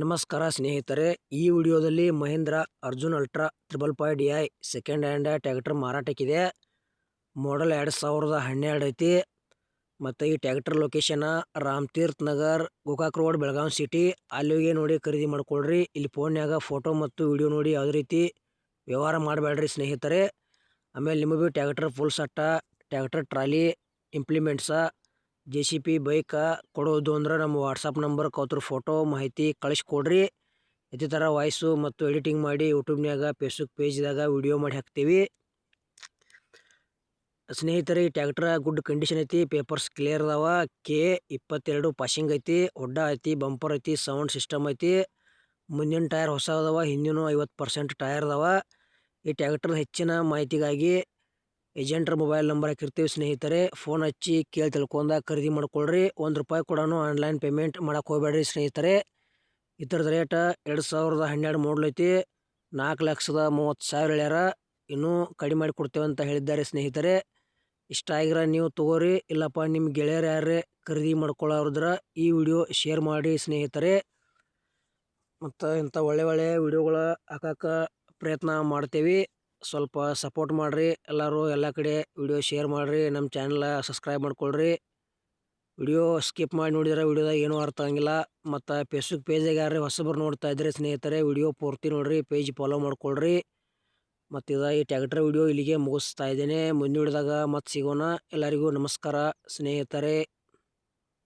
ನಮಸ್ಕಾರ ಸ್ನೇಹಿತರೆ, ಈ ವಿಡಿಯೋದಲ್ಲಿ Mahindra Arjun ultra triple Pai D I second hand tractor ಮಾರಾಟಕ್ಕಿದೆ. Model ಎರಡು ಸಾವಿರದ ಹನ್ನೆರಡು ಐತಿ. ಮತ್ತು ಈ tractor location Ramatirtha Nagar, Gokak road, Belagavi city. ಅಲ್ಲಿಗೆ ನೋಡಿ ಖರೀದಿ ಮಾಡ್ಕೊಳ್ರಿ. ಇಲ್ಲಿ ಫೋನ್ಯಾಗ ಫೋಟೋ ಮತ್ತು ವಿಡಿಯೋ ನೋಡಿ ಯಾವುದೇ ರೀತಿ ವ್ಯವಹಾರ ಮಾಡಬೇಡ್ರಿ ಸ್ನೇಹಿತರೆ. ಆಮೇಲೆ ನಿಮಗೆ tractor full ಸಟ್ಟ tractor trolley implements J C B bike ಕೊಡೋದು ಅಂದ್ರೆ ನಮ್ಮ ವಾಟ್ಸಪ್ ನಂಬರ್ ಕೌತ್ರ ಫೋಟೋ ಮಾಹಿತಿ ಕಳಿಸ್ಕೊಡ್ರಿ. ಇದೇ ಥರ ವಾಯ್ಸು ಮತ್ತು ಎಡಿಟಿಂಗ್ ಮಾಡಿ ಯೂಟ್ಯೂಬ್ನ್ಯಾಗ ಫೇಸ್ಬುಕ್ ಪೇಜ್ದಾಗ ವಿಡಿಯೋ ಮಾಡಿ ಹಾಕ್ತೀವಿ. ಸ್ನೇಹಿತರೆ, ಈ ಟ್ಯಾಕ್ಟ್ರ ಗುಡ್ ಕಂಡೀಷನ್ ಐತಿ ಪೇಪರ್ಸ್ ಕ್ಲಿಯರ್ ಅದಾವ ಕೆ ಇಪ್ಪತ್ತೆರಡು ಪಾಸಿಂಗ್ ಐತಿ, ಒಡ್ಡ ಐತಿ ಬಂಪರ್ ಐತಿ ಸೌಂಡ್ ಸಿಸ್ಟಮ್ ಐತಿ. ಮುಂದಿನ ಟೈರ್ ಹೊಸ ಅದಾವ ಹಿಂದಿನೂ ಐವತ್ತು ಪರ್ಸೆಂಟ್ ಟೈರ್ ಅದಾವ. ಈ ಟ್ಯಾಕ್ಟರ್ ಹೆಚ್ಚಿನ ಮಾಹಿತಿಗಾಗಿ ಏಜೆಂಟ್ರ ಮೊಬೈಲ್ ನಂಬರ್ ಹಾಕಿರ್ತೀವಿ ಸ್ನೇಹಿತರೆ ಫೋನ್ ಹಚ್ಚಿ ಕೇಳಿ ತಿಳ್ಕೊಂಡ ಖರೀದಿ ಮಾಡ್ಕೊಳ್ರಿ, ಒಂದು ರೂಪಾಯಿ ಕೂಡ ಆನ್ಲೈನ್ ಪೇಮೆಂಟ್ ಮಾಡೋಕೆ ಹೋಗಬೇಡ್ರಿ ಸ್ನೇಹಿತರೆ. ಇದ್ರದ್ದು ರೇಟ ಎರಡು ಸಾವಿರದ ಹನ್ನೆರಡು ಮಾಡಲ್ ಐತಿ ನಾಲ್ಕು ಲಕ್ಷದ ಮೂವತ್ತು ಸಾವಿರ ಹೇಳ್ಯಾರ, ಇನ್ನೂ ಕಡಿಮೆ ಮಾಡಿ ಕೊಡ್ತೇವೆ ಅಂತ ಹೇಳಿದ್ದಾರೆ ಸ್ನೇಹಿತರೆ. ಇಷ್ಟ ಆಗಿರ ನೀವು ತಗೋರಿ, ಇಲ್ಲಪ್ಪ ನಿಮ್ಮ ಗೆಳೆಯರು ಯಾರೇ ಖರೀದಿ ಮಾಡ್ಕೊಳ್ಳೋದ್ರ ಈ ವಿಡಿಯೋ ಶೇರ್ ಮಾಡಿ ಸ್ನೇಹಿತರೆ. ಮತ್ತು ಇಂಥ ಒಳ್ಳೆ ಒಳ್ಳೆ ವಿಡಿಯೋಗಳ ಹಾಕಕ್ಕೆ ಪ್ರಯತ್ನ ಮಾಡ್ತೇವೆ. ಸ್ವಲ್ಪ ಸಪೋರ್ಟ್ ಮಾಡಿರಿ. ಎಲ್ಲರೂ ಎಲ್ಲ ಕಡೆ ವಿಡಿಯೋ ಶೇರ್ ಮಾಡಿರಿ. ನಮ್ಮ ಚಾನಲ ಸಬ್ಸ್ಕ್ರೈಬ್ ಮಾಡ್ಕೊಳ್ರಿ. ವಿಡಿಯೋ ಸ್ಕಿಪ್ ಮಾಡಿ ನೋಡಿದ್ರೆ ವಿಡಿಯೋದಾಗ ಏನೂ ಅರ್ಥ ಆಗಂಗಿಲ್ಲ. ಮತ್ತು ಫೇಸ್ಬುಕ್ ಪೇಜಾಗ ಯಾರು ಹೊಸಬ್ರು ನೋಡ್ತಾ ಇದ್ದರೆ ಸ್ನೇಹಿತರೆ ವಿಡಿಯೋ ಪೂರ್ತಿ ನೋಡಿರಿ. ಪೇಜ್ ಫಾಲೋ ಮಾಡ್ಕೊಳ್ರಿ. ಮತ್ತು ಇದು ಈ ಟ್ಯಾಕ್ಟರ್ ವಿಡಿಯೋ ಇಲ್ಲಿಗೆ ಮುಗಿಸ್ತಾ ಇದ್ದೇನೆ. ಮುಂದಿನ ವಿಡಿಯೋದಾಗ ಮತ್ತೆ ಸಿಗೋಣ. ಎಲ್ಲರಿಗೂ ನಮಸ್ಕಾರ. ಸ್ನೇಹಿತರೆ.